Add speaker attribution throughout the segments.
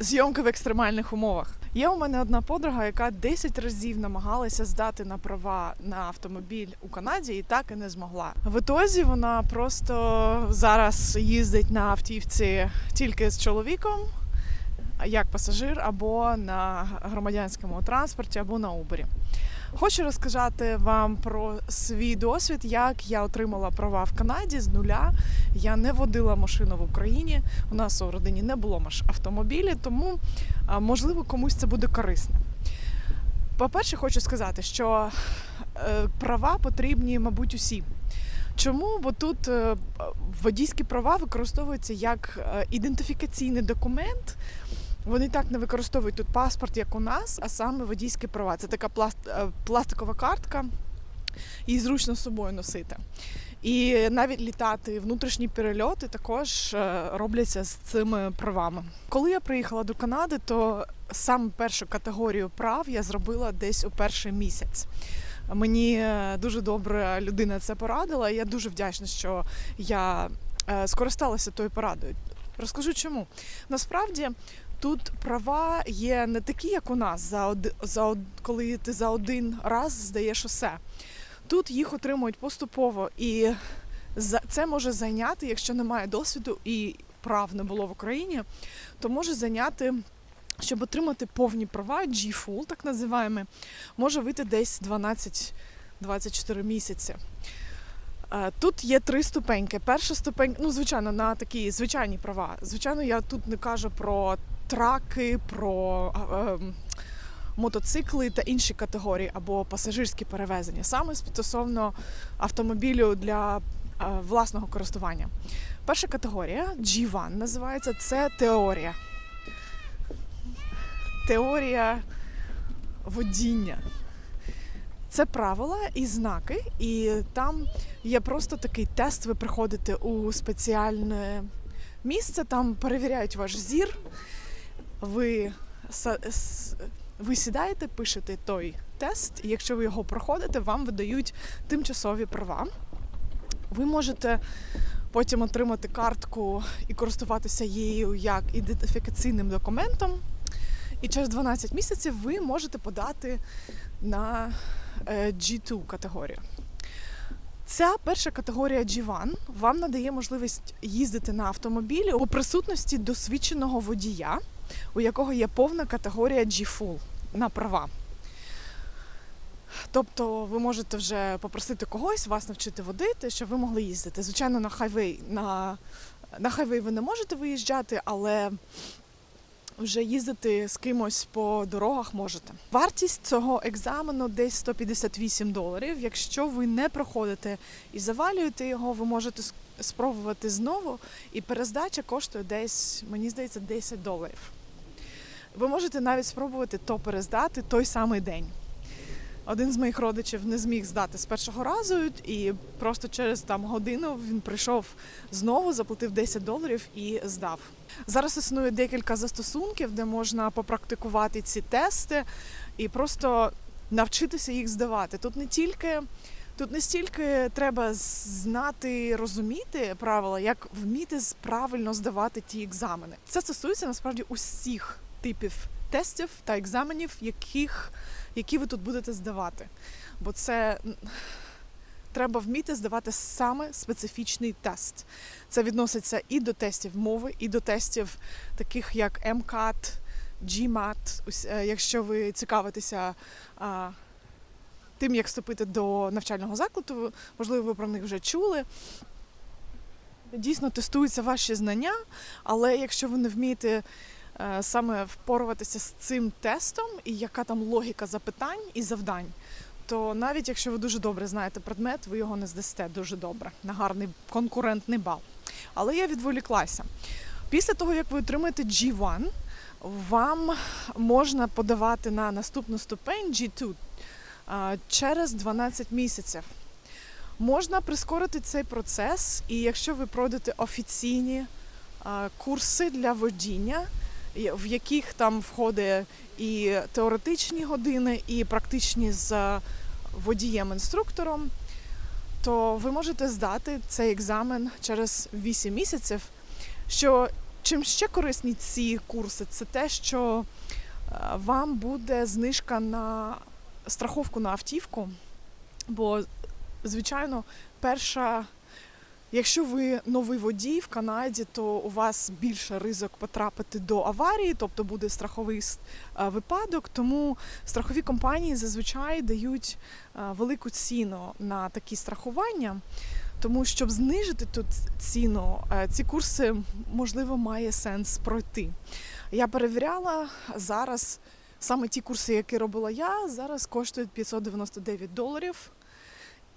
Speaker 1: Зйомки в екстремальних умовах. Є у мене одна подруга, яка 10 разів намагалася здати на права на автомобіль у Канаді і так і не змогла. В ітозі вона просто зараз їздить на автівці тільки з чоловіком, як пасажир, або на громадянському транспорті, або на Убері. Хочу розказати вам про свій досвід, як я отримала права в Канаді з нуля. Я не водила машину в Україні. У нас у родині не було автомобілі, тому можливо комусь це буде корисно. По-перше, хочу сказати, що е, права потрібні, мабуть, усім. Чому? Бо тут е, водійські права використовуються як е, ідентифікаційний документ. Вони так не використовують тут паспорт, як у нас, а саме водійські права. Це така пласт- е, пластикова картка, її зручно з собою носити. І навіть літати внутрішні перельоти також е, робляться з цими правами. Коли я приїхала до Канади, то саме першу категорію прав я зробила десь у перший місяць. Мені е, дуже добре людина це порадила. і Я дуже вдячна, що я скористалася тою порадою. Розкажу чому. Насправді тут права є не такі, як у нас, за од... за од... коли ти за один раз здаєш усе. Тут їх отримують поступово, і за- це може зайняти, якщо немає досвіду і прав не було в Україні, то може зайняти, щоб отримати повні права, G-Full, так називаємо, може вийти десь 12-24 місяці. Е, Тут є три ступеньки. Перша ступень, ну звичайно, на такі звичайні права. Звичайно, я тут не кажу про траки, про ем, мотоцикли та інші категорії або пасажирські перевезення, саме стосовно автомобілю для е, власного користування. Перша категорія G1 називається це теорія. Теорія водіння. Це правила і знаки, і там є просто такий тест. Ви приходите у спеціальне місце, там перевіряють ваш зір. Ви, ви сідаєте, пишете той тест, і якщо ви його проходите, вам видають тимчасові права. Ви можете потім отримати картку і користуватися її як ідентифікаційним документом. І через 12 місяців ви можете подати на е, G2 категорію. Ця перша категорія G1 вам надає можливість їздити на автомобілі у присутності досвідченого водія, у якого є повна категорія G-Full на права. Тобто ви можете вже попросити когось вас навчити водити, щоб ви могли їздити. Звичайно, на хайвей, на, на хайвей ви не можете виїжджати, але вже їздити з кимось по дорогах можете. Вартість цього екзамену десь 158 доларів. Якщо ви не проходите і завалюєте його, ви можете спробувати знову, і перездача коштує десь, мені здається, 10 доларів. Ви можете навіть спробувати то перездати той самий день. Один з моїх родичів не зміг здати з першого разу, і просто через там годину він прийшов знову, заплатив 10 доларів і здав. Зараз існує декілька застосунків, де можна попрактикувати ці тести і просто навчитися їх здавати. Тут не тільки тут не стільки треба знати, розуміти правила, як вміти правильно здавати ті екзамени. Це стосується насправді усіх типів тестів та екзаменів, яких, які ви тут будете здавати. Бо це треба вміти здавати саме специфічний тест. Це відноситься і до тестів мови, і до тестів таких як MCAT, GMAT. Е, Якщо ви цікавитеся тим, як вступити до навчального закладу, можливо, ви про них вже чули. Дійсно тестуються ваші знання, але якщо ви не вмієте саме впоруватися з цим тестом, і яка там логіка запитань і завдань, то навіть якщо ви дуже добре знаєте предмет, ви його не здасте дуже добре на гарний конкурентний бал. Але я відволіклася. Після того, як ви отримаєте G1, вам можна подавати на наступну ступень G2 через 12 місяців. Можна прискорити цей процес, і якщо ви пройдете офіційні курси для водіння, в яких там входить і теоретичні години, і практичні з водієм-інструктором, то ви можете здати цей екзамен через 8 місяців, що Чим ще корисні ці курси? Це те, що е, вам буде знижка на страховку на автівку. Бо, звичайно, перша, якщо ви новий водій в Канаді, то у вас більше ризик потрапити до аварії, тобто буде страховий е, випадок. Тому страхові компанії зазвичай дають е, велику ціну на такі страхування. Тому щоб знижити тут ціну, е, ці курси можливо має сенс пройти. Я перевіряла зараз саме ті курси, які робила я, зараз коштують 599 доларів.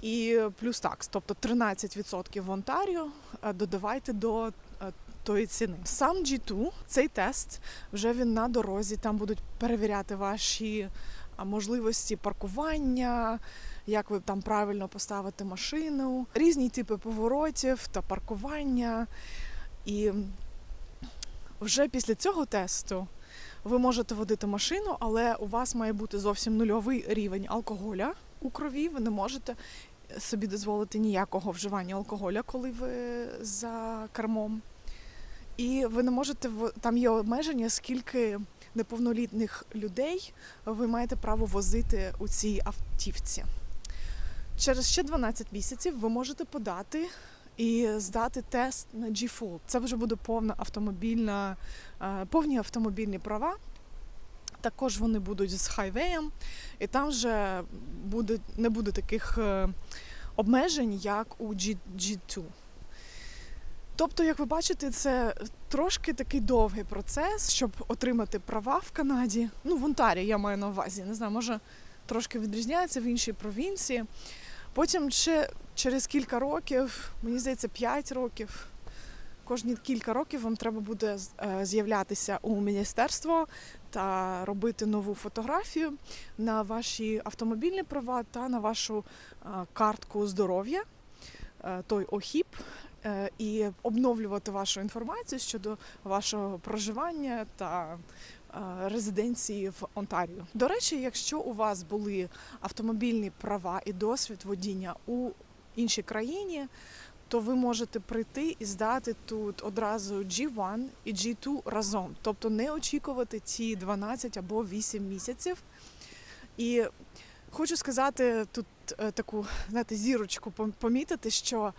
Speaker 1: І плюс такс, тобто 13% в Онтаріо е, додавайте до е, тої ціни. Сам G2, цей тест, вже він на дорозі. Там будуть перевіряти ваші можливості паркування, як ви там правильно поставите машину, різні типи поворотів та паркування. І вже після цього тесту ви можете водити машину, але у вас має бути зовсім нульовий рівень алкоголя у крові. Ви не можете собі дозволити ніякого вживання алкоголя, коли ви за кермом. І ви не можете там є обмеження, скільки неповнолітніх людей ви маєте право возити у цій автівці. Через ще 12 місяців ви можете подати і здати тест на G-Full. Це вже буде повна автомобільна, е, повні автомобільні права. Також вони будуть з хайвеєм, і там вже буде, не буде таких е, обмежень, як у G, G2. Тобто, як ви бачите, це трошки такий довгий процес, щоб отримати права в Канаді. Ну, в Онтарії я маю на увазі. Не знаю, може трошки відрізняється в іншій провінції. Потім ще через кілька років, мені здається, 5 років. Кожні кілька років вам треба буде е, з'являтися у міністерство та робити нову фотографію на ваші автомобільні права та на вашу е, картку здоров'я, е, той ОХІП, і обновлювати вашу інформацію щодо вашого проживання та резиденції в Онтаріо. До речі, якщо у вас були автомобільні права і досвід водіння у іншій країні, то ви можете прийти і здати тут одразу G1 і G2 разом, тобто не очікувати ці 12 або 8 місяців. І хочу сказати тут е, таку знаєте, зірочку помітити, що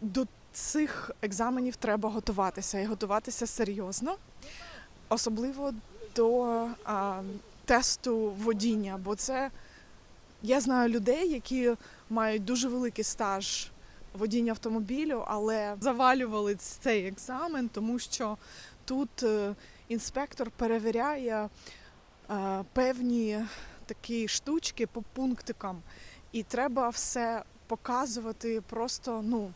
Speaker 1: до цих екзаменів треба готуватися і готуватися серйозно, особливо до а, тесту водіння, бо це я знаю людей, які мають дуже великий стаж водіння автомобілю, але завалювали цей екзамен, тому що тут е, інспектор перевіряє е, певні такі штучки по пунктикам, і треба все показувати просто ну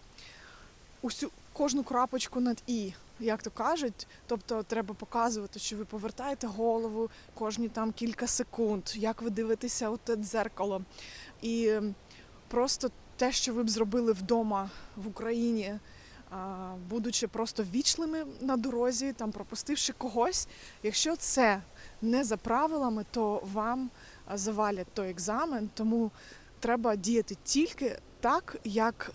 Speaker 1: усю кожну крапочку над і. Як то кажуть, тобто треба показувати, що ви повертаєте голову кожні там кілька секунд, як ви дивитеся у те дзеркало. І просто те, що ви б зробили вдома в Україні, будучи просто вічними на дорозі, там пропустивши когось, якщо це не за правилами, то вам завалять той екзамен, тому треба діяти тільки так, як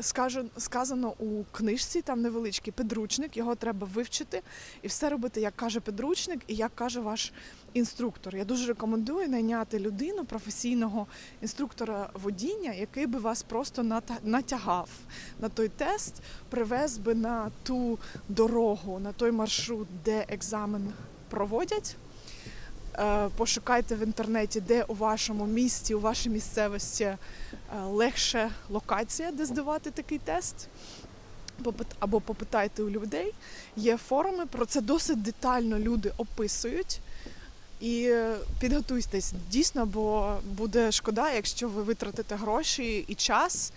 Speaker 1: сказано у книжці, там невеличкий підручник, його треба вивчити і все робити, як каже підручник, і як каже ваш інструктор. Я дуже рекомендую найняти людину, професійного інструктора водіння, який би вас просто натягав на той тест, привез би на ту дорогу, на той маршрут, де екзамен проводять. Е, Пошукайте в інтернеті, де у вашому місті, у вашій місцевості е, легше локація, де здавати такий тест. Або попитайте у людей. Є форуми, про це досить детально люди описують. І підготуйтесь дійсно, бо буде шкода, якщо ви витратите гроші і час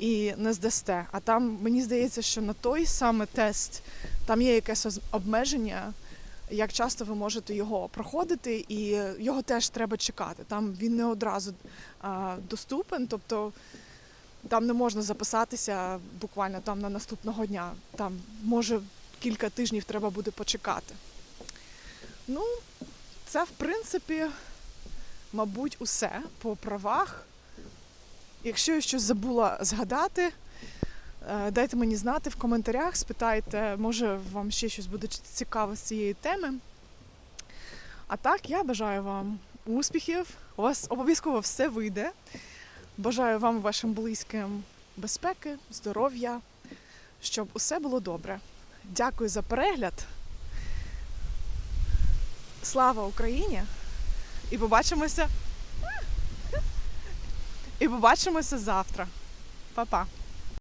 Speaker 1: і не здасте. А там мені здається, що на той саме тест там є якесь обмеження, як часто ви можете його проходити, і його теж треба чекати. Там він не одразу доступен, тобто там не можна записатися буквально там на наступного дня. Там може кілька тижнів треба буде почекати. Ну, це в принципі, мабуть, усе по правах. Якщо я щось забула згадати, Дайте мені знати в коментарях, спитайте, може вам ще щось буде цікаво з цієї теми. А так, я бажаю вам успіхів. У вас обов'язково все вийде. Бажаю вам вашим близьким безпеки, здоров'я, щоб усе було добре. Дякую за перегляд. Слава Україні! І побачимося. І побачимося завтра. Па-па.